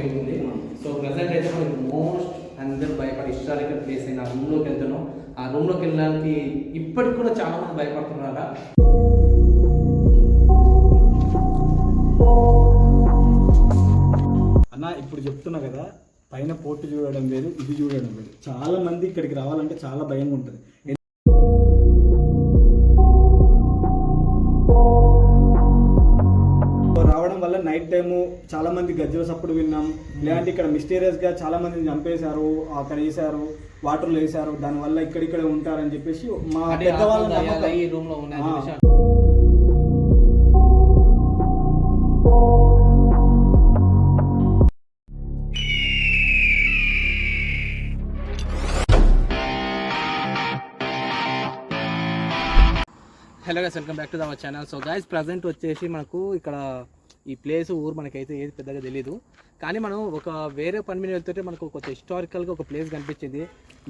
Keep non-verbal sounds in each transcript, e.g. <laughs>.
View ఉంది so present అయితే మనకి మోస్ట్ అందరూ భయపడే హిస్టారికల్ ప్లేస్ అయిన ఆ రూమ్లోకి వెళ్తున్నాం. ఆ రూమ్లోకి వెళ్ళడానికి ఇప్పటికి కూడా చాలా మంది భయపడుతున్నారా? అన్న ఇప్పుడు చెప్తున్నా కదా పైన పోర్టు చూడడం వేరు ఇది చూడడం వేరు. చాలా మంది ఇక్కడికి రావాలంటే చాలా భయంగా ఉంటుంది. నైట్ టైము చాలా మంది గజ్జల సప్పుడు విన్నాం. లేదంటే ఇక్కడ మిస్టీరియస్గా చాలా మందిని చంపేశారు అక్కడ వేశారు వాటర్లో వేశారు. దానివల్ల ఇక్కడిక్కడే ఉంటారని చెప్పేసి మా పెద్దవాళ్ళ hello guys welcome back to our channel so guys present వచ్చేసి మనకు ఇక్కడ ఈ ప్లేస్ ఊరు మనకైతే ఏది పెద్దగా తెలియదు కానీ మనం ఒక వేరే పని మీద వెళ్తుంటే మనకు ఒక హిస్టారికల్గా ఒక ప్లేస్ కనిపించింది.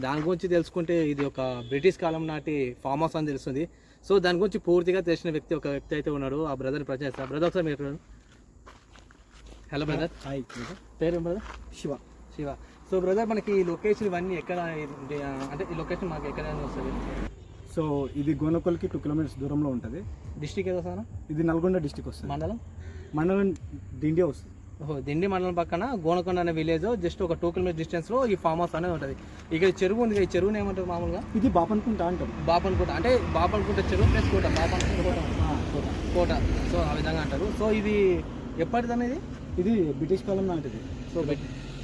దాని గురించి తెలుసుకుంటే ఇది ఒక బ్రిటిష్ కాలం నాటి ఫామ్ హౌస్ అని తెలుస్తుంది. సో దాని గురించి పూర్తిగా తెలిసిన వ్యక్తి ఒక వ్యక్తి అయితే ఉన్నాడు. ఆ బ్రదర్ ప్రచార బ్రదర్ ఒకసారి మీరు హలో బ్రదర్ హాయ్ పేరు brother Shiva. Shiva. So brother మనకి ఈ లొకేషన్ ఇవన్నీ ఎక్కడ అంటే ఈ లొకేషన్ మాకు ఎక్కడ వస్తుంది? సో ఇది గోనకొల్కి టూ కిలోమీటర్స్ దూరంలో ఉంటుంది. డిస్టిక్ ఏదో సార్ ఇది నల్గొండ డిస్టిక్ వస్తుంది. మండలం? మండలం దిండి వస్తుంది. ఓహో దిండి మండలం పక్కన గోనకొండ అనే విలేజ్ జస్ట్ ఒక టూ కిలోమీటర్ డిస్టెన్స్లో ఈ ఫామ్ హౌస్ అనేది ఉంటుంది. ఇక్కడ చెరువు ఉంది ఈ చెరువుని ఏమంటారు మామూలుగా? ఇది బాపనుకుంటా అంటాం. బాపన్కుంట అంటే బాపన్కుంట చెరువు ప్లస్ కోట బాపన్కుంట కోట కోట సో ఆ విధంగా అంటారు. సో ఇది ఎప్పటిది అనేది ఇది? బ్రిటిష్ కాలం నాటిది. సో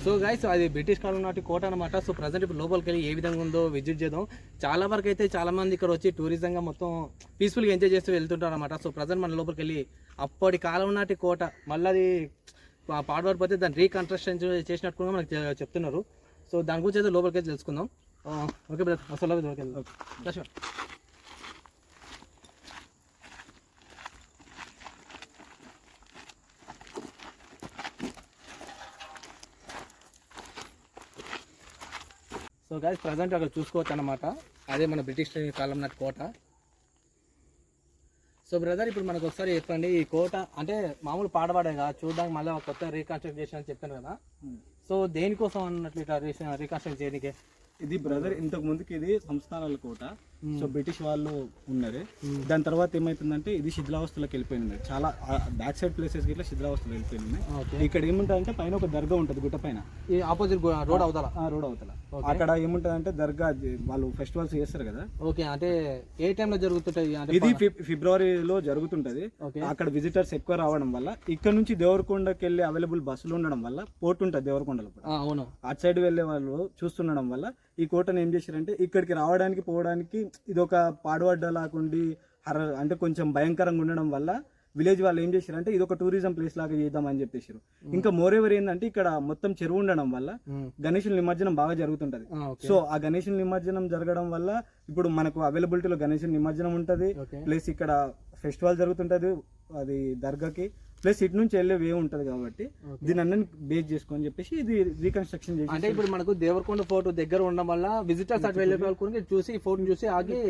సో గైస్ అది బ్రిటిష్ కాలం నాటి కోట అనమాట సో ప్రజెంట్ ఇప్పుడు లోపలికి వెళ్ళి ఏ విధంగా ఉందో విజిట్ చేద్దాం. చాలా వరకు అయితే చాలా మంది ఇక్కడ వచ్చి టూరిజంగా మొత్తం పీస్ఫుల్గా ఎంజాయ్ చేస్తూ వెళ్తుంటారు అనమాట సో ప్రజెంట్ మన లోపలికి వెళ్ళి అప్పటి కాలం నాటి కోట. మళ్ళీ అది పా- పాడుపడిపోతే దాన్ని రీకన్స్ట్రక్షన్ చేసినట్టు కూడా మనకు చెప్తున్నారు. సో దాని గురించి అయితే లోపలికి వెళ్ళి తెలుసుకుందాం. Okay brother. అసలు లోపలికి వెళ్దాం. సో గాయస్ ప్రజెంట్ అక్కడ చూసుకోవచ్చు అనమాట అదే మన బ్రిటిష్ కాలం నాటి కోట. సో బ్రదర్ ఇప్పుడు మనకు ఒకసారి చెప్పండి ఈ కోట అంటే మామూలు పాడబడేగా చూడడానికి మళ్ళీ ఒక కొత్త రీకన్స్ట్రక్ట్ చేసిన అని చెప్పాను కదా. సో దేనికోసం అన్నట్లు ఇట్లా రీకన్స్ట్రక్ట్ చేయడానికి ఇది బ్రదర్ ఇంతకు ముందుకి ఇది సంస్థానాల కోట. సో బ్రిటిష్ వాళ్ళు ఉన్నది దాని తర్వాత ఏమైతుందంటే ఇది శిథిలావస్థలోకి వెళ్ళిపోయింది. చాలా బ్యాక్ సైడ్ ప్లేసెస్ ఇట్లా శిథిలావస్థలో వెళ్ళిపోయింది. ఇక్కడ ఏముంటుందంటే పైన ఒక దర్గా ఉంటుంది గుట్ట పైన. ఈ ఆపోజిట్ రోడ్ అవుతారా ఆ రోడ్ అవతల. అక్కడ ఏముంటుందంటే దర్గా వాళ్ళు ఫెస్టివల్స్ చేస్తారు కదా. ఓకే అంటే ఏ టైంలో జరుగుతుంటాయి? అంటే ఇది ఫిబ్- ఫిబ్రవరిలో జరుగుతుంటది. అక్కడ విజిటర్స్ ఎక్కువ రావడం వల్ల ఇక్కడ నుంచి దేవరకొండకి వెళ్ళి అవైలబుల్ బస్సులు ఉండడం వల్ల పోర్ట్ ఉంటుంది దేవరకొండలో అవును. అటు సైడ్ వెళ్ళే వాళ్ళు చూస్తుండడం వల్ల ఈ కోటను ఏం చేశారంటే ఇక్కడికి రావడానికి పోవడానికి ఇది ఒక పాడువడ్డ లాకుండి హర అంటే కొంచెం భయంకరంగా ఉండడం వల్ల విలేజ్ వాళ్ళు ఏం చేశారంటే ఇది ఒక టూరిజం ప్లేస్ లాగా చేద్దామని చెప్పేసారు ఇంకా మోరేవర్ ఏంటంటే ఇక్కడ మొత్తం చెరువు ఉండడం వల్ల. గణేషుల నిమజ్జనం బాగా జరుగుతుంటది. సో ఆ గణేషుల నిమజ్జనం జరగడం వల్ల ఇప్పుడు మనకు అవైలబిలిటీలో గణేషుల నిమజ్జనం ఉంటది. ప్లస్ ఇక్కడ ఫెస్టివల్ జరుగుతుంటది. అది దర్గాకి. ప్లస్ ఇటు నుంచి వెళ్ళే వే ఉంటది కాబట్టి. దీని అన్ని బేస్ చేసుకొని చెప్పేసి ఇది రీకన్స్ట్రక్షన్ చేసి అంటే ఇప్పుడు మనకు దేవరకొండ ఫోర్ట్ దగ్గర ఉండడం వల్ల విజిటర్స్ అటు వెళ్ళే వాళ్ళు చూసి ఫోటో చూసి ఆగి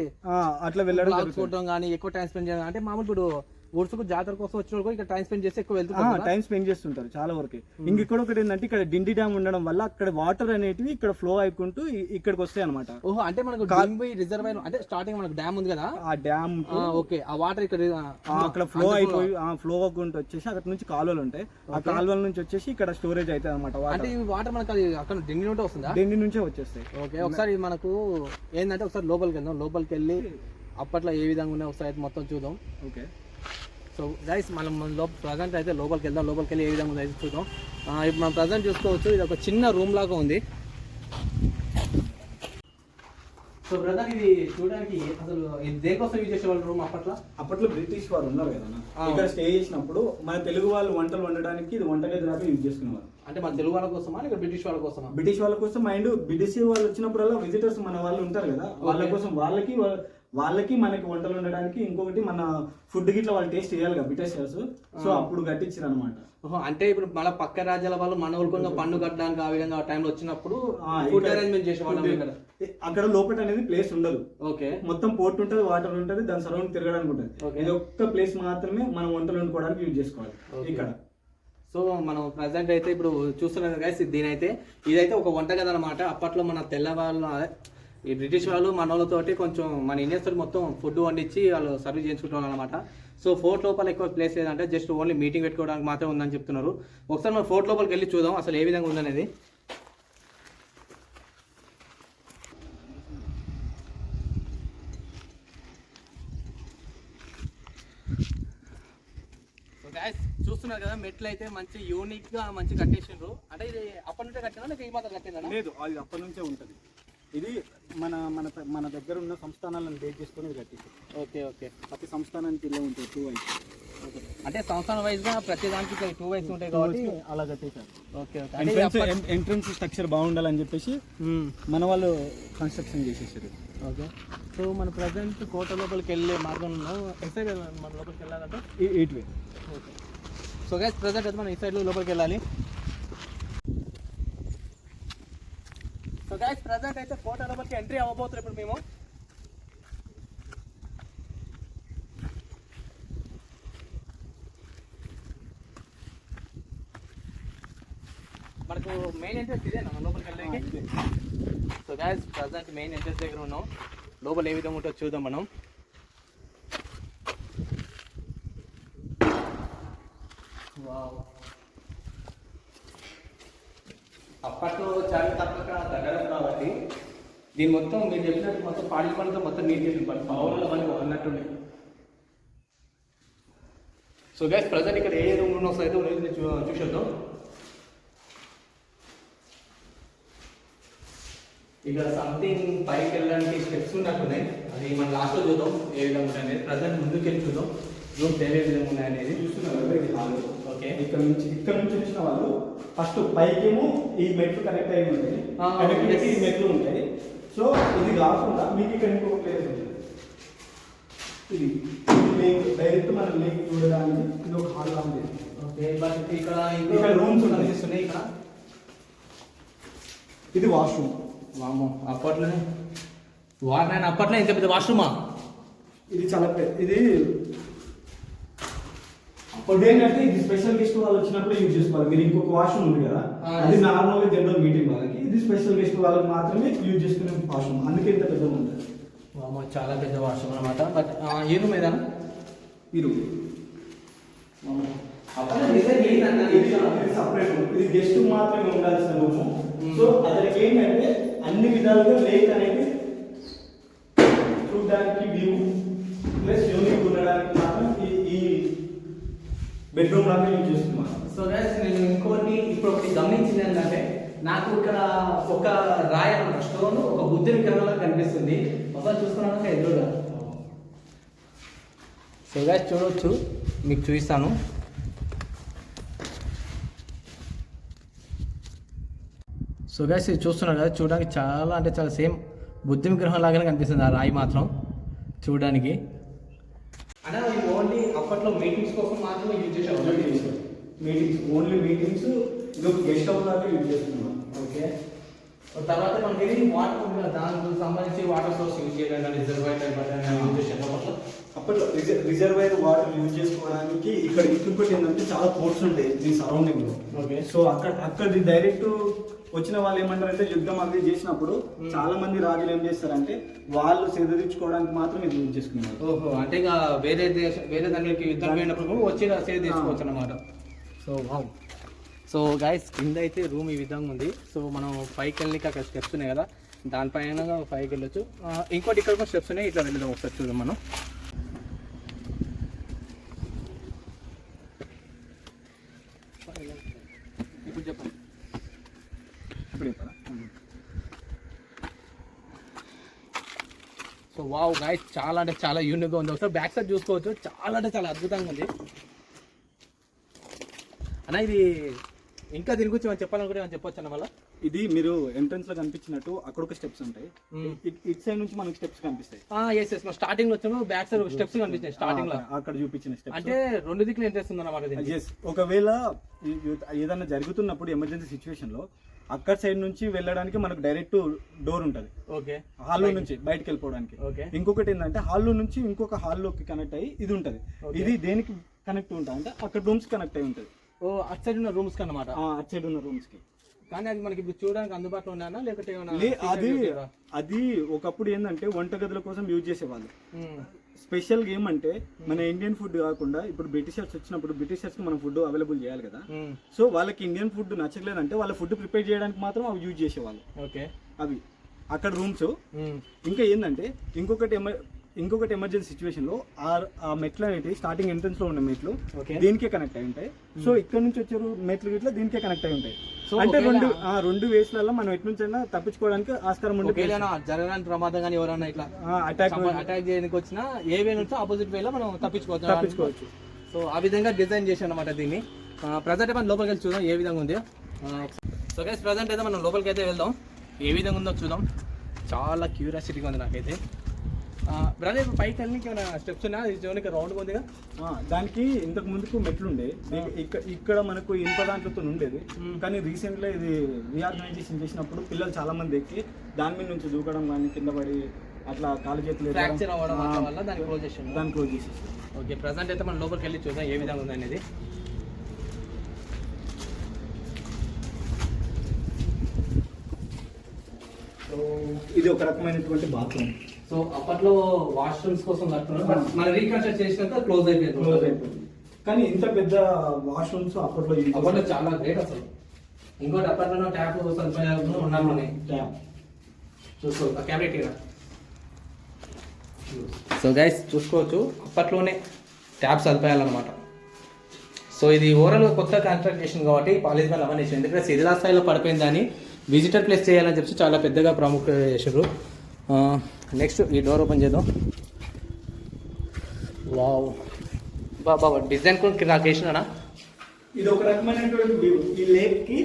అట్లా వెళ్ళడం కానీ ఎక్కువ టైం స్పెండ్ చేయాలి అంటే మామూలు ఇప్పుడు ఊర్సుకు జాతర కోసం వచ్చిన వాళ్ళు కూడా ఇక్కడ టైం స్పెండ్ చేసి ఎక్కువ కదా? టైం స్పెండ్ చేస్తుంటారు చాలా వరకు. ఇంక ఇక్కడ ఒకటి ఏంటంటే ఇక్కడ డిండి డ్యామ్ ఉండడం వల్ల అక్కడ వాటర్ అనేటివి ఇక్కడ ఫ్లో అయికుంటూ ఇక్కడికి వస్తాయి అనమాట ఓహో అంటే మనకు డింబి రిజర్వాయర్ అంటే స్టార్టింగ్ మనకు డ్యామ్ ఉంది కదా? ఆ డ్యామ్ ఓకే ఆ వాటర్ ఇక్కడ అక్కడ ఫ్లో అయిపోయి ఆ ఫ్లో అవ్వకుండా వచ్చేసి అక్కడ నుంచి కాలువలు ఉంటాయి. ఆ కాలువల నుంచి వచ్చేసి ఇక్కడ స్టోరేజ్ అవుతుంది అనమాట అంటే వాటర్ ఈ వాటర్ మనకు అది అక్కడ డిండి నుండి వస్తుందా? డిండి నుంచే వచ్చేస్తాయి. ఓకే ఒకసారి మనకు ఏంటంటే ఒకసారి లోపలికి వెళ్దాం. లోపలికి వెళ్ళి అప్పట్లో ఏ విధంగా ఉన్నాయి ఒకసారి మొత్తం చూద్దాం. ఓకే సో గైస్ మనం లో ప్రజెంట్ అయితే లోపలికి వెళ్దాం. లోపలికి వెళ్ళి ఏ విధంగా ఉందో అయితే చూద్దాం. ఆ, ఇప్పుడు మనం ప్రజెంట్ చూసుకోవచ్చు. ఇది ఒక చిన్న రూమ్ లాగా ఉంది. సో బ్రదర్ ఇది చూడడానికి అసలు ఇది దేనికోసం యూజ్ చేసేవాళ్ళు రూమ్ అప్పట్లో? అప్పట్లో బ్రిటిష్ వాళ్ళు ఉన్నారు కదా. ఇక్కడ స్టే చేసినప్పుడు మన తెలుగు వాళ్ళు వంటలు వండడానికి ఇది వంటగది లాగా యూజ్ చేసుకునేవారు. అంటే మన తెలుగు వాళ్ళ కోసమా? లేక బ్రిటిష్ వాళ్ళ కోసమా? బ్రిటిష్ వాళ్ళ కోసం మైండ్ బ్రిటిష్ వాళ్ళు వచ్చినప్పుడల్లా విజిటర్స్ మన వాళ్ళు ఉంటారు కదా. వాళ్ళ కోసం వాళ్ళకి వాళ్ళకి మనకి వంటలు ఉండడానికి ఇంకొకటి మన ఫుడ్ గిట్లా వాళ్ళు టేస్ట్ చేయాలి కదా బ్రిటిషర్స్ సో అప్పుడు కట్టించారు అనమాట ఓహో, అంటే ఇప్పుడు మన పక్క రాజ్యాల వాళ్ళు మన ఊరుకొని పన్ను కట్టడానికి ఆ విధంగా ఆ టైంలో వచ్చినప్పుడు ఫుడ్ అరేంజ్మెంట్ చేసేవాళ్ళం ఇక్కడ. అక్కడ లోపల అనేది ప్లేస్ ఉండదు. ఓకే. మొత్తం పోర్ట్ ఉంటుంది వాటర్ ఉంటుంది దాని సరౌండ్ తిరగడానికి ఉంటుంది. ఇది ఒక్క ప్లేస్ మాత్రమే మనం వంటలు వండుకోవడానికి యూజ్ చేసుకోవాలి. ఇక్కడ. సో మనం ప్రజెంట్ అయితే ఇప్పుడు చూస్తున్నాం గైస్ దీని అయితే ఇదైతే ఒక వంటగది అనమాట అప్పట్లో మన తెల్లవాళ్ళు ఈ బ్రిటిష్ వాళ్ళు మన వాళ్ళతోటి కొంచెం మన ఇండియన్స్ తోటి మొత్తం ఫుడ్ వండించి వాళ్ళు సర్వీస్ చేయించుకుంటున్నారు అనమాట సో ఫోర్ట్ లోపల ఎక్కువ ప్లేస్ లేదంటే జస్ట్ ఓన్లీ మీటింగ్ పెట్టుకోవడానికి మాత్రమే ఉందని చెప్తున్నారు. ఒకసారి మనం ఫోర్ట్ లోపలికి వెళ్ళి చూద్దాం అసలు ఏ విధంగా ఉందనేది. చూస్తున్నారు కదా మెట్లు అయితే మంచి యూనిక్గా మంచి కట్టేసిండ్రు. అంటే ఇది అప్పటి నుంచే కట్టినా లేక ఈ మాత్రం కట్టిందా? లేదు అది అప్పటి నుంచే ఉంటుంది. ఇది మన మన మన దగ్గర ఉన్న సంస్థానాలను బేస్ చేసుకొని ఇది ఓకే ఓకే. ప్రతి సంస్థానానికి ఇలా ఉంటుంది టూ వైస్ అంటే సంవత్సరం వైజ్గా ప్రతి దానికి టూ వైస్ ఉంటాయి కాబట్టి అలా కట్టేశారు. Okay okay. ఎంట్రన్స్ స్ట్రక్చర్ బాగుండాలని చెప్పేసి. మన వాళ్ళు కన్స్ట్రక్షన్ చేసేసారు. ఓకే. సో మన ప్రజెంట్ కోట లోపలికి వెళ్ళే మార్గంలో ఎక్సైడ్ మన లోపలికి వెళ్ళాలంటే? Eight way okay. So guys present అయితే మనం ఈ సైడ్ లోపలికి వెళ్ళాలి. సో గైస్ ప్రజెంట్ అయితే కోట లోపలికి ఎంట్రీ అవ్వబోతున్నాం ఇప్పుడు మేము. మనకు మెయిన్ ఎంట్రెన్స్ ఇదేనా? మన లోపలికి వెళ్ళడానికి? So guys present main entrance దగ్గర ఉన్నాం. లోపల ఏ విధంగా ఉంటుందో చూద్దాం మనం వావ్ అప్పట్లో చాలా తప్పక తగ్గడం కాబట్టి దీని మొత్తం మీరు చెప్పినట్టు మొత్తం పాడి పనితో మొత్తం నీట్ చేసిన పని పని అన్నట్టుండే సో గైస్ ప్రజెంట్ ఇక్కడ ఏ రూమ్ ఉన్న అయితే చూసేద్దాం. ఇక్కడ సంథింగ్ పైకి వెళ్ళడానికి స్టెప్స్ ఉన్నట్టున్నాయి అది మనం లాస్ట్లో చూద్దాం ఏ విధంగా ఉన్నాయి అనేది ప్రజెంట్ ముందుకు వెళ్ళి చూద్దాం. రూమ్స్ ఏ విధంగా ఉన్నాయి అనేది చూస్తున్నారు హాల్. ఓకే ఇక్కడ నుంచి ఇక్కడ నుంచి వచ్చిన వాళ్ళు ఫస్ట్ పైకేమో ఈ మెట్లు కనెక్ట్ అయి ఉంటాయి. ఈ మెట్లు ఉంటాయి. సో ఇది కాకుండా మీకు ఇక్కడ ఇంకొక ప్లేస్ ఉంటుంది ఇది లేక్ డైరెక్ట్ మనం లేక్ చూడడానికి ఇది ఒక హాల్ లాంటి ఓకే బట్ ఇక్కడ ఇక్కడ ఉన్నాయి. కనిపిస్తున్నాయి ఇక్కడ. ఇది వాష్రూమ్ వామ్మో అప్పట్లోనే వాటర్ నేను అప్పట్లో ఇంత పెద్ద వాష్రూమా ఇది చాలా పెద్ద ఇది అప్పుడు ఏంటంటే ఇది స్పెషల్ గెస్ట్ వాళ్ళు వచ్చినప్పుడు యూజ్ చేసుకోవాలి. మీరు ఇంకొక వాష్రూమ్ ఉంది కదా అది. నార్మల్గా జనరల్ మీటింగ్ వాళ్ళకి. ఇది స్పెషల్ గెస్ట్ వాళ్ళకి మాత్రమే యూజ్ చేసుకునే వాష్రూమ్ అందుకే ఇంత పెద్ద ఉంటుంది చాలా పెద్ద వాష్రూమ్ అనమాట బట్ ఏ రూమ్ డిజైన్ ఏంటన్నా ఇది సపరేట్ రూమ్ ఇది గెస్ట్ మాత్రమే ఉండాల్సిన రూమ్ Hmm. సో అతనికి ఏంటంటే అన్ని విధాలుగా లేక్ అనేది చూడడానికి వ్యూ బెడ్రూమ్ లాగా యూజ్ చేస్తున్నాను సో గైస్ నేను ఇంకోటి ఇప్పుడు ఒకటి గమనించింది ఏంటంటే నాకు ఇక్కడ ఒక రాయ స్టోన్ ఒక బుద్ధి విగ్రహంలా కనిపిస్తుంది. ఒకసారి చూసుకున్నాక ఎదురుగా. సో గైస్ చూడవచ్చు మీకు చూపిస్తాను. సో గైస్ ఇది చూస్తున్నారు కదా చూడడానికి చాలా అంటే చాలా సేమ్ బుద్ధి విగ్రహం లాగానే కనిపిస్తుంది ఆ రాయి మాత్రం. చూడడానికి. అన్న ఓన్లీ అప్పట్లో మీటింగ్స్ కోసం మాత్రమే యూజ్ చేసేవాళ్ళు మీటింగ్స్ ఓన్లీ మీటింగ్స్ ఇది ఒక గెస్ట్ హౌస్ లాగా యూజ్ చేస్తున్నాం. ఓకే తర్వాత మనకి ఇది వాటర్ ఉంది కదా, దానికి సంబంధించి వాటర్ సోర్స్ యూజ్ చేయడం రిజర్వాయర్ టైప్ యూజ్ చేసాను అప్పట్లో? అప్పట్లో రిజర్వాయర్ వాటర్ యూజ్ చేసుకోవడానికి ఇక్కడ ఇంకొకటి ఏంటంటే చాలా పోర్ట్స్ ఉంటాయి దీని సరౌండింగ్లో. ఓకే సో అక్కడ అక్కడి డైరెక్ట్ వచ్చిన వాళ్ళు ఏమంటారంటే యుద్ధం అది చేసినప్పుడు. చాలా మంది రాజులు ఏం చేస్తారంటే వాళ్ళు సెదరించుకోవడానికి మాత్రం ఇది యూజ్ చేసుకున్నారు ఓహో అంటే ఇక వేరే దేశ వేరే దానికి యుద్ధం పోయినప్పుడు కూడా వచ్చి సేవ్ తీసుకోవచ్చు అనమాట సో వావ్. సో గైస్ కింద అయితే రూమ్ ఈ విధంగా ఉంది. సో మనం పైకి వెళ్ళి అక్కడ స్టెప్స్ ఉన్నాయి కదా. దానిపైన పైకి వెళ్ళొచ్చు. ఇంకోటి ఇక్కడ కూడా స్టెప్స్ ఉన్నాయి. ఇట్లా వెళ్దాం ఒకసారి చూద్దాం మనం ఇప్పుడు చెప్పండి ఇప్పుడు చెప్పాలా? సో వావ్ గాయస్ చాలా అంటే చాలా యూనిక్గా ఉంది. ఒకసారి బ్యాక్ సైడ్ చూసుకోవచ్చు. చాలా అంటే చాలా అద్భుతంగా ఉంది. అన్న ఇది ఇంకా దీని గురించి మనం చెప్పాలనుకుంటే మనం చెప్పొచ్చు అన్న మళ్ళీ? ఇది మీరు ఎంట్రన్స్లో కనిపించినట్టు అక్కడ ఒక స్టెప్స్ ఉంటాయి. ఇట్- సైడ్ నుంచి మనకి స్టెప్స్ కనిపిస్తాయి. ఎస్ ఎస్ మనం స్టార్టింగ్లో వచ్చినప్పుడు బ్యాక్ సైడ్ స్టెప్స్ కనిపించాయి స్టార్టింగ్లో. అక్కడ చూపించిన స్టెప్స్ అంటే రెండు దిక్కులు ఇంట్రెస్ట్ ఉందన్నమాట దీనికి. ఎస్ ఒకవేళ ఏదైనా జరుగుతున్నప్పుడు ఎమర్జెన్సీ సిచ్యువేషన్లో అక్కడ సైడ్ నుంచి వెళ్ళడానికి మనకు డైరెక్ట్ డోర్ ఉంటుంది. ఓకే హాల్లో నుంచి బయటకు వెళ్ళిపోవడానికి. ఇంకొకటి ఏంటంటే హాల్లో నుంచి ఇంకొక హాల్లోకి కనెక్ట్ అయ్యి ఇది ఉంటుంది. ఇది దేనికి కనెక్ట్ ఉంటుంది అంటే అక్కడ రూమ్స్ కనెక్ట్ అయి ఉంటుంది. ఓ అటు సైడ్ ఉన్న రూమ్స్ అన్నమాట? ఆ, అటు సైడ్ ఉన్న రూమ్స్కి. కానీ అది మనకి ఇప్పుడు చూడడానికి అందుబాటులో ఉన్నానా లేకపోతే అది? అది ఒకప్పుడు ఏంటంటే వంటగదుల కోసం యూజ్ చేసేవాళ్ళు. ఉమ్, స్పెషల్ ఏమంటే మన ఇండియన్ ఫుడ్ కాకుండా ఇప్పుడు బ్రిటిషర్స్ వచ్చినప్పుడు బ్రిటిషర్స్కి మనం ఫుడ్ అవైలబుల్ చేయాలి కదా. సో వాళ్ళకి ఇండియన్ ఫుడ్ నచ్చలేదంటే వాళ్ళ ఫుడ్ ప్రిపేర్ చేయడానికి మాత్రం అవి యూజ్ చేసేవాళ్ళు. ఓకే. అవి. అక్కడ రూమ్స్. ఇంకా ఏంటంటే ఇంకొకటి ఇంకొకటి ఎమర్జెన్సీ సిచ్యువేషన్లో ఆ మెట్లు అనేవి స్టార్టింగ్ ఎంట్రన్స్లో ఉన్న మెట్లు దీనికే కనెక్ట్ అయి ఉంటాయి. సో ఇక్కడ నుంచి వచ్చే రూ- మెట్లు గిట్లా దీనికే కనెక్ట్ అయి ఉంటాయి. సో అంటే రెండు ఆ రెండు వేస్లలో మనం ఎటు నుంచైనా తప్పించుకోవడానికి ఆస్కారం ఏమైనా జరగడానికి ప్రమాదం కానీ ఎవరైనా ఇట్లా అటాక్ అటాక్ చేయడానికి వచ్చినా ఏ వే నుంచి ఆపోజిట్ వేలో మనం తప్పించుకోవచ్చు. తప్పించుకోవచ్చు. సో ఆ విధంగా డిజైన్ చేసి అనమాట దీన్ని ప్రజెంట్ మనం లోపలికి వెళ్ళి చూద్దాం ఏ విధంగా ఉంది. సో గైస్ ప్రజెంట్ అయితే మనం లోపలికి అయితే వెళ్దాం. ఏ విధంగా ఉందో చూద్దాం. చాలా క్యూరియాసిటీగా ఉంది నాకైతే. బ్రదర్ ఇప్పుడు పైకి వెళ్ళడానికి ఏమైనా స్టెప్స్ ఉన్నా ఇది రౌండ్ ఉందిగా దానికి ఇంతకు ముందుకు మెట్లు ఉండే ఇక్కడ ఇక్కడ మనకు ఇనుప దాంట్లతో ఉండేది. కానీ రీసెంట్గా ఇది రీఆర్గనైజేషన్ చేసినప్పుడు పిల్లలు చాలా మంది ఎక్కి దాని మీద నుంచి దూకడం కానీ కింద పడి అట్లా కాలు చేతులు ఫ్రాక్చర్ అవ్వడం వల్ల దాన్ని క్లోజ్ చేసాను దాన్ని క్లోజ్ చేసేసి ఓకే ప్రజెంట్ అయితే మనం లోపలికి వెళ్ళి చూద్దాం ఏ విధంగా ఉంది అనేది. ఇది ఒక రకమైనటువంటి బాత్రూమ్ సో అప్పట్లో వాష్రూమ్స్ కోసం కట్టుకున్నారు బట్ మన రీకన్స్ట్రక్ట్ చేసినాక క్లోజ్ అయిపోయింది. క్లోజ్ అయిపోయింది. కానీ ఇంత పెద్ద వాష్రూమ్స్ అప్పట్లో అప్పట్లో చాలా గ్రేట్ అసలు. ఇంకోటి అప్పట్లో ట్యాప్ సదుపాయాలు ఉన్నామని చేశారు. చూసుకో ఆ క్యాబినెట్ ఇక్కడ సో గైస్ చూసుకోవచ్చు. అప్పట్లోనే ట్యాప్ సదుపాయాలన్నమాట సో ఇది ఓవరాల్గా కొత్త కాంట్రాక్ట్ చేసింది కాబట్టి పాలిస్ మ్యాన్ అవన్నీ ఎందుకంటే శిథిలా స్థాయిలో పడిపోయిందని విజిటర్ ప్లేస్ చేయాలని చెప్పి చాలా పెద్దగా ప్రాముఖ్యత చేశారు నెక్స్ట్ ఈ డోర్ ఓపెన్ చేద్దాం. వావ్ బాబా డిజైన్ కూడా నాకు వేసినానా? ఇది ఒక రకమైనటువంటి వ్యూ ఈ లేక్కి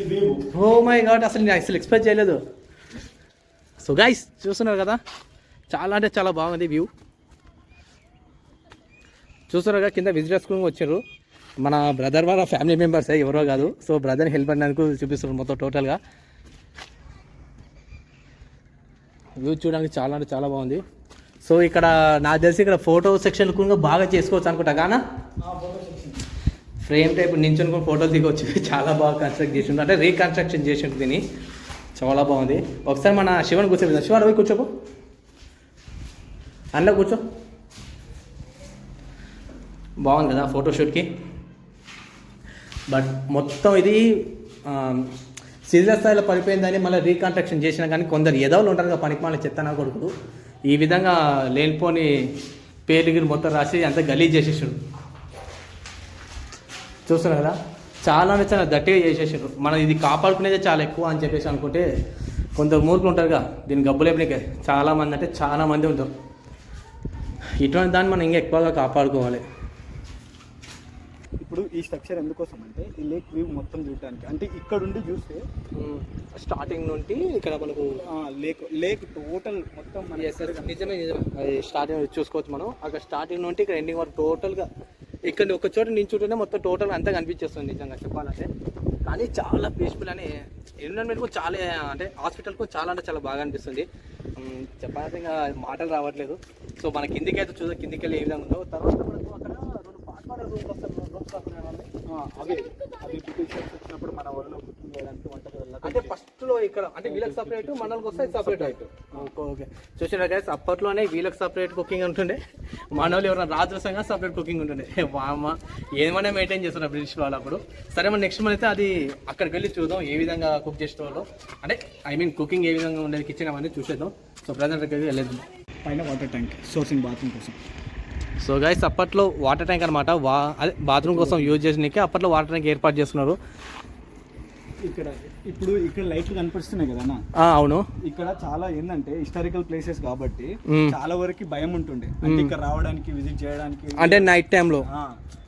ఈ వ్యూ ఓ మై గాడ్ అసలు నేను అసలు ఎక్స్పెక్ట్ చేయలేదు. సో గైస్ చూస్తున్నారు కదా? చాలా అంటే చాలా బాగుంది వ్యూ చూస్తున్నారు కదా కింద విజిటర్స్ కూడా వచ్చారు. మన బ్రదర్ వాళ్ళ ఫ్యామిలీ మెంబర్స్ ఎవరో కాదు. సో బ్రదర్ని హెల్ప్ అయినందుకు చూపిస్తున్నారు మొత్తం టోటల్గా వ్యూ చూడడానికి చాలా అంటే చాలా బాగుంది. సో ఇక్కడ నాకు తెలిసి ఇక్కడ ఫోటో సెక్షన్ కూడా బాగా చేసుకోవచ్చు అనుకుంటా కానా? ఫ్రేమ్ టైప్ నించుని కూడా ఫోటోలు దిగొచ్చు. చాలా బాగా కన్స్ట్రక్ట్ చేసిండు అంటే రీకన్స్ట్రక్షన్ చేసిండు దీన్ని. చాలా బాగుంది. ఒకసారి మన శివన్ కూర్చోబెడదాం శివ పోయి కూర్చోపో. అందులో కూర్చో. బాగుంది కదా ఫోటోషూట్కి బట్ మొత్తం ఇది సీరియస్ స్థాయిలో పడిపోయిందని మళ్ళీ రీకన్స్ట్రక్షన్ చేసినా కానీ కొందరు ఎదవలు ఉంటారు కదా పనికి మళ్ళీ చెత్తనా కొడుకులు. ఈ విధంగా లేనిపోని పేర్లు మొత్తం రాసి అంత గలీజ్ చేసేసాడు చూస్తున్నారు కదా? చాలా అంటే చాలా గట్టిగా చేసేసారు మనం ఇది కాపాడుకునేదే చాలా ఎక్కువ అని చెప్పేసి అనుకుంటే కొందరు మూర్ఖులు ఉంటారుగా దీన్ని గబ్బులేపనికే. చాలామంది అంటే చాలా మంది ఉంటారు. ఇటువంటి దాన్ని మనం ఇంకా ఎక్కువగా కాపాడుకోవాలి. ఇప్పుడు ఈ స్ట్రక్చర్ ఎందుకోసం అంటే ఈ లేక్ వ్యూ మొత్తం చూడటానికి. అంటే ఇక్కడ ఉండి చూస్తే స్టార్టింగ్ నుండి ఇక్కడ మనకు లేక్ లేక్ టోటల్ మొత్తం నిజమే నిజమే. స్టార్టింగ్ చూసుకోవచ్చు మనం. అక్కడ స్టార్టింగ్ నుండి ఇక్కడ ఎండింగ్ వరకు టోటల్గా ఇక్కడ ఒక చోట నించుంటేనే మొత్తం టోటల్ అంతా కనిపించేస్తుంది నిజంగా చెప్పాలంటే. కానీ చాలా పీస్ఫుల్ అని ఎన్విరాన్మెంట్ కూడా చాలా అంటే హాస్పిటల్ కూడా చాలా అంటే చాలా బాగా అనిపిస్తుంది. చెప్పాలంటే ఇంకా మాటలు రావట్లేదు. సో మన కిందికి అయితే చూద్దాం కిందికి వెళ్ళి ఏ విధంగా ఉందో. తర్వాత మనకు అక్కడ అవే అవి బ్రిటిషర్స్ వచ్చినప్పుడు మన వాళ్ళు కుకింగ్ చేయడానికి అంటే వెళ్ళాలి ఫస్ట్లో ఇక్కడ అంటే వీళ్ళకి సపరేట్ మనల్కి సపరేట్ ఓకే గైస్ అప్పట్లోనే వీళ్ళకి సపరేట్ కుకింగ్ ఉంటుండే. మనోళ్ళు ఎవరైనా రాజరసంగా సపరేట్ కుకింగ్ ఉంటుండే. వామ ఏమైనా మెయింటైన్ చేస్తున్నారు బ్రిటిష్ వాళ్ళు అప్పుడు? సరే మన నెక్స్ట్ అయితే అది అక్కడికి వెళ్ళి చూద్దాం ఏ విధంగా కుక్ చేసేవాళ్ళు. అంటే ఐ మీన్ కుకింగ్ ఏ విధంగా ఉండేది కిచెన్ అవన్నీ చూసేద్దాం. సో ప్రజెంట్ వెళ్ళేద్దాం. పైన వాటర్ ట్యాంక్ సోర్సింగ్ బాత్రూమ్ కోసం. సో గైస్ అప్పట్లో వాటర్ ట్యాంక్ అనమాట వా అదే బాత్రూమ్ కోసం యూజ్ చేసినకి అప్పట్లో వాటర్ ట్యాంక్ ఏర్పాటు చేస్తున్నారు ఇక్కడ ఇప్పుడు ఇక్కడ లైట్లు కనిపిస్తున్నాయి కదా అవును. ఇక్కడ చాలా ఏంటంటే హిస్టారికల్ ప్లేసెస్ కాబట్టి. చాలా వరకు భయం ఉంటుండే. అంటే ఇక్కడ రావడానికి విజిట్ చేయడానికి. అంటే నైట్ టైంలో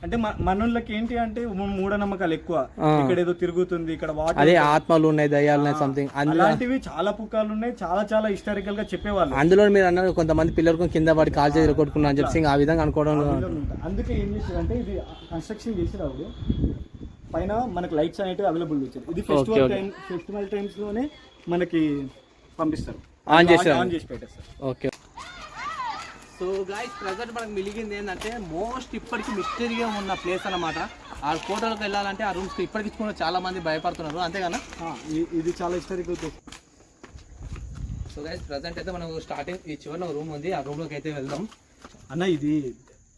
అంటే మన మనోళ్ళకి ఏంటి అంటే మూఢనమ్మకాలు ఎక్కువ. ఇక్కడ ఏదో తిరుగుతుంది ఇక్కడ వాటర్ అదే ఆత్మలు ఉన్నాయి దయ్యాలు ఉన్నాయి సంథింగ్ అలాంటివి చాలా పుకాలు ఉన్నాయి చాలా చాలా హిస్టారికల్గా చెప్పేవాళ్ళు. అందులో మీరు అన్నారు కొంతమంది పిల్లలకు కింద పడి కాల్ చేసి కొట్టుకున్నా అని చెప్పి ఆ విధంగా అనుకోవడం. అందుకే ఏం చేశారంటే ఇది కన్స్ట్రక్షన్ చేసేటప్పుడు పైన మనకి లైట్స్ అనేవి అవైలబుల్ ఇచ్చారు. ఇది ఫెస్టివల్. టైం ఫెస్టివల్ టైమ్స్లోనే మనకి పంపిస్తారు. ఆన్ చేశారు. ఆన్ చేసి పెట్టేస్తారు. ఓకే. సో గాయస్ ప్రజెంట్ మనకు మిలిగింది ఏంటంటే మోస్ట్ ఇప్పటికీ మిస్టరీగా ఉన్న ప్లేస్ అన్నమాట. ఆ కోటలోకి వెళ్ళాలంటే ఆ రూమ్స్కి ఇప్పటికి కూడా చాలా మంది భయపడుతున్నారు. అంతేగానా ఇది చాలా historical place so guys present అయితే మనం స్టార్టింగ్ ఈ చివరిలో రూమ్ ఉంది. ఆ రూమ్లోకి అయితే వెళ్దాం. అన్న ఇది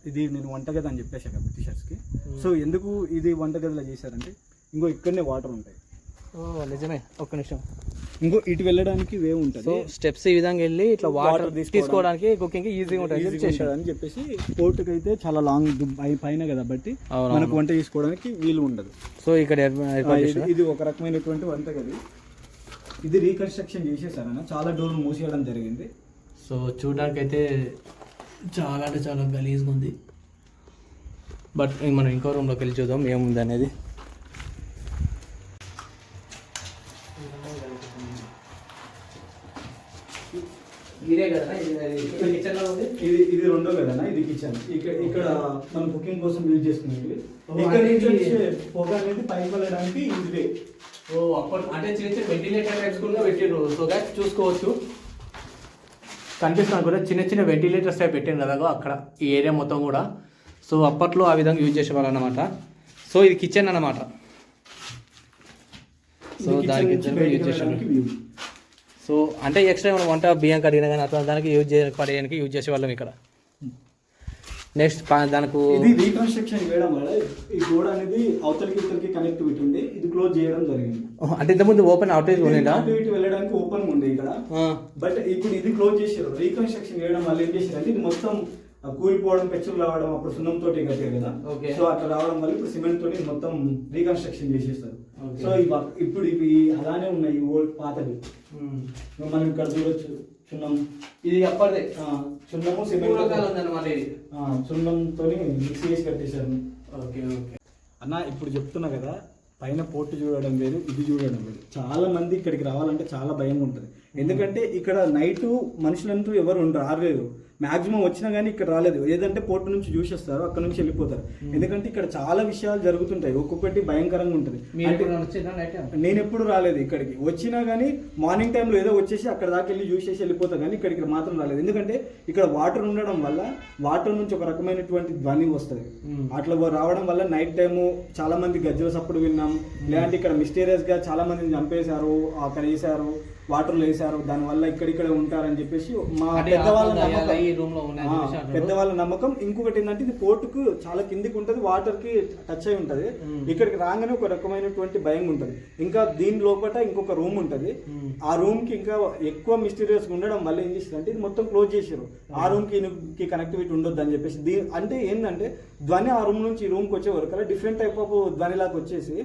ఇది నేను వంటగది అని చెప్పేసాను కదా బ్రిటిషర్స్కి. సో ఎందుకు ఇది వంటగదిలో చేశారంటే ఇంకో ఇక్కడనే వాటర్ ఉంటాయి. ఓ నిజమే. ఒక్క నిమిషం. ఇంకో ఇటు వెళ్ళడానికి వే సో ఉంటుంది స్టెప్స్ ఈ విధంగా వెళ్ళి ఇట్లా వాటర్ Water తీసుకోవడానికి- కుకింగ్ ఈజీగా ఉంటుంది ఉంటుందని చెప్పేసి పోర్టుకి అయితే చాలా లాంగ్ పైన కాబట్టి అవునవును. మనకు వంట చేసుకోవడానికి వీలు ఉండదు. సో ఇక్కడ ఇది- ఒక రకమైనటువంటి వంటగది. ఇది రీకన్స్ట్రక్షన్ చేసేసారన్న. చాలా డోర్లు మూసేయడం జరిగింది. సో చూడడానికి అయితే చాలా అంటే చాలా గలీజ్గా ఉంది. బట్ మనం ఇంకో రూమ్లోకి వెళ్ళి చూద్దాం ఏముంది అనేది. ఇదే కదా ఇది ఇది రెండో కదనా ఇది కిచెన్ ఇక్కడ ఇక్కడ మనం కుకింగ్ కోసం యూజ్ చేసుకునేది. ఇక్కడ నుంచి పొగ అనేది పైకి వెళ్ళడానికి ఇది ఓ అప్పటి అంటే చిన్న చిన్న వెంటిలేటర్ టైప్స్ కూడా పెట్టిండ్రు సో గాయస్ చూసుకోవచ్చు. కనిపిస్తున్నాను కూడా చిన్న చిన్న వెంటిలేటర్స్ టైప్ పెట్టిండ్రు కదా అక్కడ ఈ ఏరియా మొత్తం కూడా. సో అప్పట్లో ఆ విధంగా యూజ్ చేసేవాళ్ళు అనమాట సో ఇది కిచెన్ అన్నమాట. సో దానికి యూజ్ చేసారు సో అంటే ఎక్స్ట్రా ఏమైనా వంట బియ్యం కడిగినా కానీ అట్లా దానికి యూజ్ చేయ పడేయడానికి యూజ్ చేసేవాళ్ళం ఇక్కడ. నెక్స్ట్ దానికి ఇది రీకన్స్ట్రక్షన్ చేయడం వల్ల ఈ గోడ అనేది అవతలికి ఇవతలికి కనెక్టివిటీ ఉంది. ఇది క్లోజ్ చేయడం జరిగింది. అంటే ఇంతకుముందు ఓపెన్ అవుటేజ్ ఉండిందా కనెక్టివిటీ వెళ్ళడానికి ఓపెన్ ఉండే ఇక్కడ. బట్ ఇప్పుడు ఇది క్లోజ్ చేశారు. రీకన్స్ట్రక్షన్ చేయడం వల్ల ఏం చేశారు అంటే ఇది మొత్తం కూలిపోవడం పెచ్చులు రావడం అప్పుడు సున్నం తోటి కట్టారు కదా. సో అట్లా రావడం వల్ల ఇప్పుడు సిమెంట్ తోటి మొత్తం రీకన్స్ట్రక్షన్ చేసేస్తారు. సో ఇప్పుడు ఇవి అలానే ఉన్నాయి ఓల్డ్ పాతవి. మనం ఇక్కడ చూడొచ్చు. చున్నం. ఇది అప్పటిదే. ఆ, చున్నము సిమెంట్ ఉందన్నమాట ఇది. చున్నంతో మిక్స్ చేసి కట్టేశారు. Okay okay. అన్న ఇప్పుడు చెప్తున్నా కదా పైన పోర్టు చూడడం వేరు ఇది చూడడం వేరు. చాలా మంది ఇక్కడికి రావాలంటే చాలా భయం ఉంటుంది ఎందుకంటే ఇక్కడ నైట్ మనుషులంటూ ఎవరు ఉండరు రాలేరు మాక్సిమం వచ్చినా కానీ ఇక్కడ రాలేదు. ఏదంటే పోర్టు నుంచి చూసేస్తారు అక్కడ నుంచి వెళ్ళిపోతారు. ఎందుకంటే ఇక్కడ చాలా విషయాలు జరుగుతుంటాయి. ఒక్కొక్కటి భయంకరంగా ఉంటుంది. నేను ఎప్పుడు రాలేదు ఇక్కడికి. వచ్చినా కానీ మార్నింగ్ టైంలో ఏదో వచ్చేసి అక్కడ దాకా వెళ్ళి చూసేసి వెళ్ళిపోతా కానీ ఇక్కడికి మాత్రం రాలేదు. ఎందుకంటే ఇక్కడ వాటర్ ఉండడం వల్ల వాటర్ నుంచి ఒక రకమైనటువంటి ధ్వని వస్తుంది. అట్లా రావడం వల్ల నైట్ టైము చాలా మంది గజ్జల సప్పుడు విన్నాం. లేదంటే ఇక్కడ మిస్టీరియస్గా చాలా మందిని చంపేశారు అక్కడ వేశారు వాటర్లో వేశారు దానివల్ల ఇక్కడిక్కడ ఉంటారని చెప్పేసి మా పెద్దవాళ్ళ నమ్మకం. పెద్దవాళ్ళ నమ్మకం. ఇంకొకటి ఏంటంటే ఇది పోర్టుకు చాలా కిందికి ఉంటుంది వాటర్కి టచ్ అయి ఉంటది. ఇక్కడికి రాగానే ఒక రకమైనటువంటి భయం ఉంటుంది. ఇంకా దీని లోపల ఇంకొక రూమ్ ఉంటుంది. ఆ రూమ్కి ఇంకా ఎక్కువ మిస్టీరియస్ ఉండడం వల్ల ఏం చేసింది అంటే ఇది మొత్తం క్లోజ్ చేసారు ఆ రూమ్కి కనెక్టివిటీ ఉండొద్దు అని చెప్పేసి. దీ అంటే ఏంటంటే ధ్వని ఆ రూమ్ నుంచి ఈ రూమ్కి వచ్చే వరకు డిఫరెంట్ టైప్ ఆఫ్ ధ్వని లాగా వచ్చేసి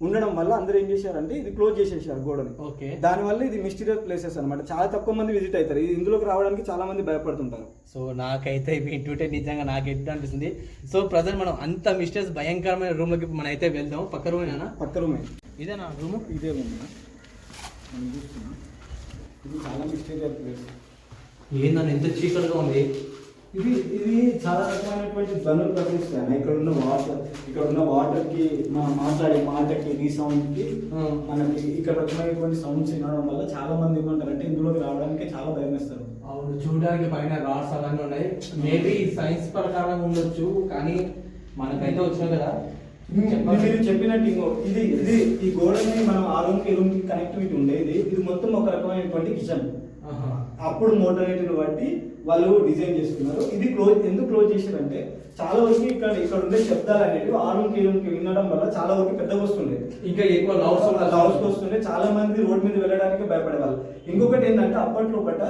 ఉండడం వల్ల అందరూ ఏం చేశారంటే ఇది క్లోజ్ చేసేసారు గోడని. ఓకే. దానివల్ల ఇది మిస్టీరియస్ ప్లేసెస్ అన్నమాట. చాలా తక్కువ మంది విజిట్ అవుతారు. ఇది ఇందులోకి రావడానికి చాలా మంది భయపడుతుంటారు. సో నాకైతే ఇవి వింటుంటే నిజంగా నాకు ఎట్లా అనిపిస్తుంది. సో ప్రజెంట్ మనం అంత మిస్టేక్స్ భయంకరమైన రూమ్లోకి మనం అయితే వెళ్దాం. పక్క రూమ్ పక్క రూమే ఇదేనా రూమ్ ఇదే రూమ్ మనం చూస్తున్నాం. ఇది చాలా మిస్టీరియస్ ప్లేస్. ఏందని ఎంత చీకటిగా ఉంది? ఇది ఇది చాలా రకమైనటువంటి ధ్వనులు ప్రకటిస్తాయి ఇక్కడ ఉన్న వాటర్ ఇక్కడ ఉన్న వాటర్కి మనం మాట్లాడే మాటకి ఈ సౌండ్కి మనకి ఇక్కడ రకమైనటువంటి సౌండ్స్ వినడం వల్ల చాలా మంది ఏమంటారంటే ఇందులోకి రావడానికి చాలా భయం వేస్తారు. అవును చూడడానికి పైన రాడ్స్ అవన్నీ ఉన్నాయి. మేబీ సైన్స్ ప్రకారం ఉండొచ్చు కానీ మనకైతే వచ్చినా కదా. మీరు చెప్పినట్టు ఇంకో ఇది ఇది ఈ గోడని మనం ఆ రూమ్కి రూమ్కి కనెక్టివిటీ ఉండేది. ఇది మొత్తం ఒక రకమైనటువంటి కిచెన్. అప్పుడు మోడర్నిటీని బట్టి వాళ్ళు డిజైన్ చేసుకున్నారు ఇది క్లోజ్ ఎందుకు క్లోజ్ చేశారంటే చాలా వరకు ఇక్కడ ఇక్కడ ఉండే శబ్దాలు అనేవి ఆ రూమ్కి రూమ్కి వినడం వల్ల చాలా వరకు పెద్దగా వస్తుండే. ఇంకా ఎక్కువ లౌడ్స్ హౌస్ వస్తుండే. చాలా మంది రోడ్ మీద వెళ్ళడానికి భయపడేవాళ్ళు. ఇంకొకటి ఏంటంటే అప్పట్లో పట్ట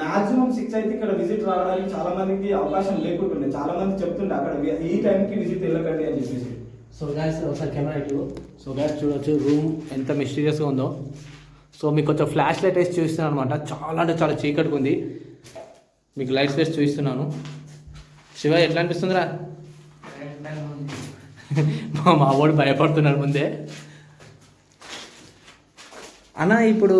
మాక్సిమం సిక్స్ అయితే ఇక్కడ విజిట్ రావడానికి చాలా మందికి అవకాశం లేకుంటుండే. చాలా మంది చెప్తుండే అక్కడ ఈ టైంకి విజిట్ వెళ్ళకండి అని చెప్పేసి. సో గాయస్ ఒకసారి కెమెరా ఇటు. సో గాయస్ చూడొచ్చు రూమ్ ఎంత మిస్టీరియస్గా ఉందో. సో మీకు కొంచెం ఫ్లాష్ లైట్ వేసి చూపిస్తున్నాను అనమాట చాలా అంటే చాలా చీకటిగా ఉంది. మీకు లైట్ వేసి చూపిస్తున్నాను. శివ ఎట్లా అనిపిస్తుందిరా మా మావాడు భయపడుతున్నాడు ముందే. అన్న ఇప్పుడు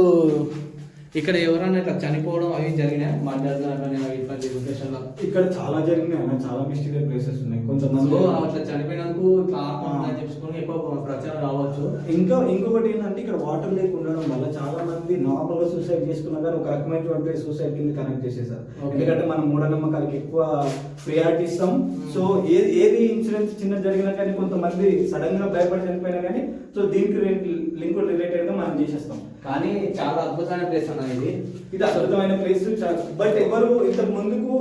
ఇక్కడ ఎవరైనా ఇట్లా చనిపోవడం అవి జరిగినాయి మర్డర్ అట్లా ఇట్లాంటి లొకేషన్లో ఇక్కడ చాలా జరిగినాయి అన్న చాలా మిస్టీరియల్ ప్లేసెస్ ఉన్నాయి. కొంతమంది సో అట్లా చనిపోయినందుకు ఇట్లా ఎక్కువ ప్రచారం రావచ్చు. ఇంకా ఇంకొకటి ఏంటంటే ఇక్కడ వాటర్ లేక్ ఉండడం వల్ల చాలా మంది నార్మల్గా సూసైడ్ చేసుకున్నా కానీ ఒక రకమైనటువంటి సూసైడ్ కింద కనెక్ట్ చేసేసారు. ఎందుకంటే మనం మూఢనమ్మకాలకి ఎక్కువ ప్రియారిటీ ఇస్తాం. సో ఏ ఏది ఇన్సిడెంట్ చిన్న జరిగినా కానీ కొంతమంది సడన్గా భయపడి చనిపోయినా కానీ సో దీనికి లింక్ రిలేటెడ్గా మనం చేసేస్తాం. కానీ చాలా అద్భుతమైన ప్లేస్ అన్న ఇది. ఇది అద్భుతమైన ప్లేస్. బట్ ఎవరు ఇంతకు ముందుకు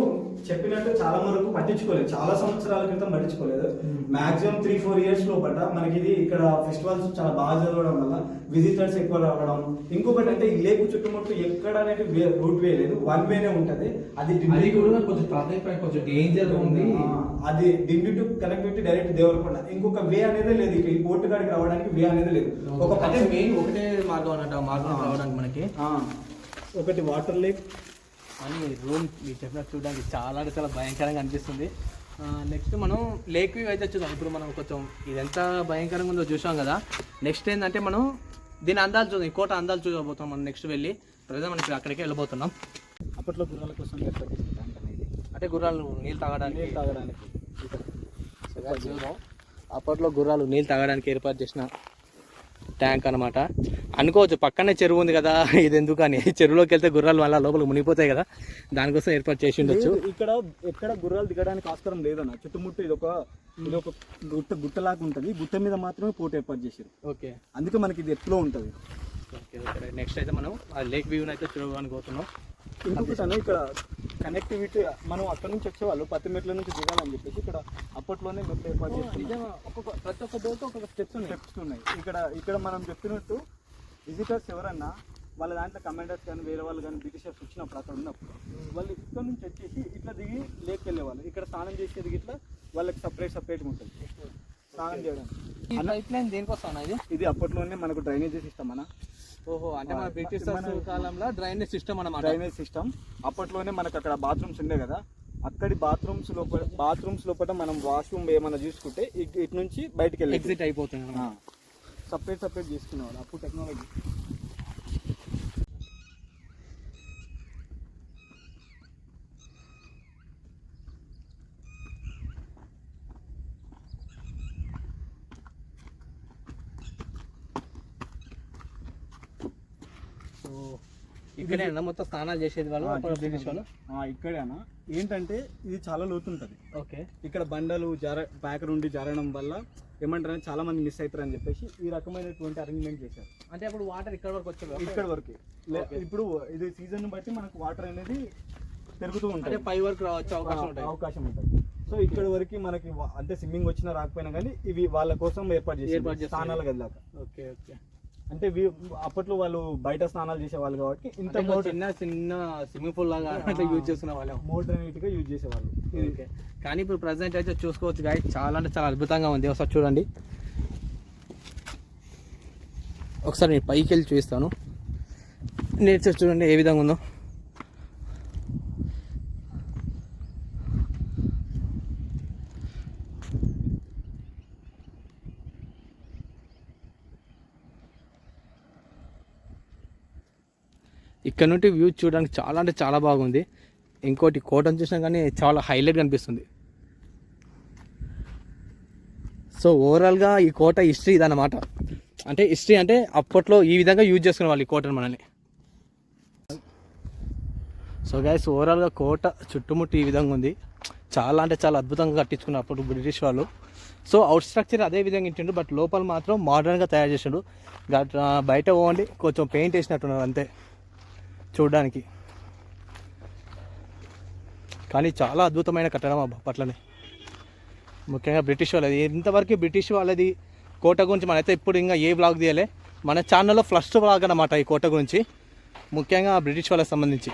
చెప్పినట్టు చాలా వరకు పట్టించుకోలేదు. చాలా సంవత్సరాల క్రితం పట్టించుకోలేదు. Hmm. Maximum three four years లోపల మనకి ఇది ఇక్కడ ఫెస్టివల్స్ చాలా బాగా జరగడం వల్ల విజిటర్స్ ఎక్కువ రావడం. ఇంకొకటి అంటే ఈ లేకు చుట్టుముట్టు ఎక్కడ అనేది రూట్ వే లేదు. వన్ వేనే ఉంటది. అది అది కూడా కొంచెం ప్రదేశం కొంచెం డేంజర్ ఉంది. అది Dindi to connectivity direct Devarakonda ఇంకొక వే అనేది లేదు ఇక్కడ. ఈ పోర్టు కాడికి రావడానికి వే అనేది లేదు. ఒక మెయిన్ ఒకటే మార్గం అన్నట్టు మార్గం రావడానికి మనకి. ఆ, ఒకటి వాటర్ లేక్ అని రూమ్ మీరు చెప్పినట్టు చూడడానికి చాలా అంటే చాలా భయంకరంగా అనిపిస్తుంది. నెక్స్ట్ మనం లేక్ వ్యూ అయితే చూద్దాం. ఇప్పుడు మనం కొంచెం ఇది ఎంత భయంకరంగా ఉందో చూసాం కదా. నెక్స్ట్ ఏంటంటే మనం దీని అందాలు చూద్దాం. కోట అందాలు చూడబోతున్నాం మనం నెక్స్ట్ వెళ్ళి. ప్రజెంట్ మనం ఇప్పుడు అక్కడికే వెళ్ళిపోతున్నాం అప్పట్లో గుర్రాల కోసం ఏర్పాటు అంటే గుర్రాలు నీళ్ళు తాగడానికి నీళ్ళు తాగడానికి. చూద్దాం. అప్పట్లో గుర్రాలు నీళ్ళు తాగడానికి ఏర్పాటు చేసిన ట్యాంక్ అన్నమాట. అనుకోవచ్చు పక్కనే చెరువు ఉంది కదా <laughs> ఇది ఎందుకు అని. చెరువులోకి వెళ్తే గుర్రాలు మళ్ళీ లోపలికి మునిగిపోతాయి కదా. దానికోసం ఏర్పాటు చేసి ఉండొచ్చు. ఇక్కడ ఎక్కడ గుర్రాలు దిగడానికి ఆస్కారం లేదన్న. చుట్టుముట్టు ఇది ఒక ఇది ఒక గుట్ట గుట్టలాగా ఉంటుంది. గుట్ట మీద మాత్రమే పోటీ ఏర్పాటు చేశారు. ఓకే. అందుకే మనకి ఇది ఎట్లో ఉంటుంది. Okay okay. నెక్స్ట్ అయితే మనం ఆ లేక్ వ్యూని అయితే చూడడానికి పోతున్నాం. ఇంకొకటి ఇక్కడ కనెక్టివిటీ మనం అక్కడ నుంచి వచ్చేవాళ్ళు పత్తి మెట్ల నుంచి దిగాలని చెప్పేసి ఇక్కడ అప్పట్లోనే మెట్లు ఏర్పాటు చేస్తున్నాం? ఒక్కొక్క ప్రతి ఒక్క డోర్తో ఒక్కొక్క స్టెప్స్ ఉన్నాయి. స్టెప్స్ ఉన్నాయి. ఇక్కడ ఇక్కడ మనం చెప్పినట్టు విజిటర్స్ ఎవరన్నా వాళ్ళ దాంట్లో కమాండర్స్ కానీ వేరే వాళ్ళు కానీ బ్రిటిషర్స్ వచ్చినప్పుడు అక్కడ ఉన్నప్పుడు వాళ్ళు ఇక్కడ నుంచి వచ్చేసి ఇట్లా దిగి లేక్ వెళ్ళేవాళ్ళు. ఇక్కడ స్నానం చేసేది ఇట్లా వాళ్ళకి సపరేట్ సపరేట్గా ఉంటుంది. స్నానం చేయడం ఈ పైప్ లైన్ దేనికోసం ఇది? ఇది అప్పట్లోనే మనకు డ్రైనేజీ సిస్టమ్ అన్న. ఓహో అంటే మన బ్రిటిష్ కాలంలో డ్రైనేజ్ సిస్టమ్ అన్నమాట. Drainage system. అప్పట్లోనే మనకు అక్కడ బాత్రూమ్స్ ఉండే కదా. అక్కడి బాత్రూమ్స్ లోపల బాత్రూమ్స్ లోపల మనం వాష్రూమ్ ఏమైనా చూసుకుంటే ఇటు ఇటు నుంచి బయటికి వెళ్ళి ఎగ్జిట్ అయిపోతుంది సపరేట్ సపరేట్ చేసుకునేవాళ్ళు. అప్పుడు టెక్నాలజీ సో ఇక్కడే అన్న మొత్తం స్నానాలు చేసేది వాళ్ళు అప్పుడు బ్రిటిష్ వాళ్ళు. ఇక్కడేనా? ఏంటంటే ఇది చాలా లోతుంటది. ఓకే. ఇక్కడ బండలు జర ప్యాకర్ ఉండి జరగడం వల్ల ఏమంటారంటే చాలా మంది మిస్ అవుతారని చెప్పేసి ఈ రకమైనటువంటి అరేంజ్మెంట్ చేశారు. అంటే అప్పుడు వాటర్ ఇక్కడ వరకు వచ్చేవి ఇక్కడ వరకు. ఇప్పుడు ఇది సీజన్ బట్టి మనకు వాటర్ అనేది పెరుగుతూ ఉంటుంది. పై వరకు రావచ్చు అవకాశం ఉంటాయి. అవకాశం ఉంటుంది. సో ఇక్కడ వరకు మనకి అంటే స్విమ్మింగ్ వచ్చినా రాకపోయినా కానీ ఇవి వాళ్ళ కోసం ఏర్పాటు చేసి. స్నానాల గదిలాక ఓకే ఓకే. అంటే అప్పట్లో వాళ్ళు బయట స్నానాలు చేసేవాళ్ళు కాబట్టి ఇంత చిన్న చిన్న స్విమ్మింగ్ పూల్ లాగా అట్లా యూజ్ చేస్తున్న వాళ్ళం మోడర్నిటీ గా యూజ్ చేసేవాళ్ళు. ఓకే కానీ ఇప్పుడు ప్రజెంట్ అయితే చూసుకోవచ్చు గాయ చాలా అంటే చాలా అద్భుతంగా ఉంది. ఒకసారి చూడండి. ఒకసారి నేను పైకి వెళ్ళి చూపిస్తాను. నేచర్ చూడండి ఏ విధంగా ఉందో. ఇక్కడ నుండి వ్యూ చూడడానికి చాలా అంటే చాలా బాగుంది. ఇంకోటి కోటను చూసినా కానీ చాలా హైలైట్ కనిపిస్తుంది. సో ఓవరాల్గా ఈ కోట హిస్టరీ ఇదన్నమాట. అంటే హిస్టరీ అంటే అప్పట్లో ఈ విధంగా యూజ్ చేసుకునే వాళ్ళు ఈ కోటను మనల్ని. సో గైస్ ఓవరాల్గా కోట చుట్టుముట్టు ఈ విధంగా ఉంది. చాలా అంటే చాలా అద్భుతంగా కట్టించుకున్నారు అప్పుడు బ్రిటిష్ వాళ్ళు. సో అవుట్ స్ట్రక్చర్ అదే విధంగా ఇచ్చిండు బట్ లోపల మాత్రం మోడర్న్గా తయారు చేసిండు గట్ బయట పోండి కొంచెం పెయింట్ వేసినట్టున్నారు అంతే. చూడడానికి. కానీ చాలా అద్భుతమైన కట్టడం అప్పట్లోనే ముఖ్యంగా బ్రిటిష్ వాళ్ళది. ఇంతవరకు బ్రిటిష్ వాళ్ళది కోట గురించి మనైతే ఇప్పుడు ఇంకా ఏ బ్లాగ్ తీయలే. మన ఛానల్లో ఫస్ట్ బ్లాగ్ అనమాట ఈ కోట గురించి. ముఖ్యంగా బ్రిటిష్ వాళ్ళకి సంబంధించి.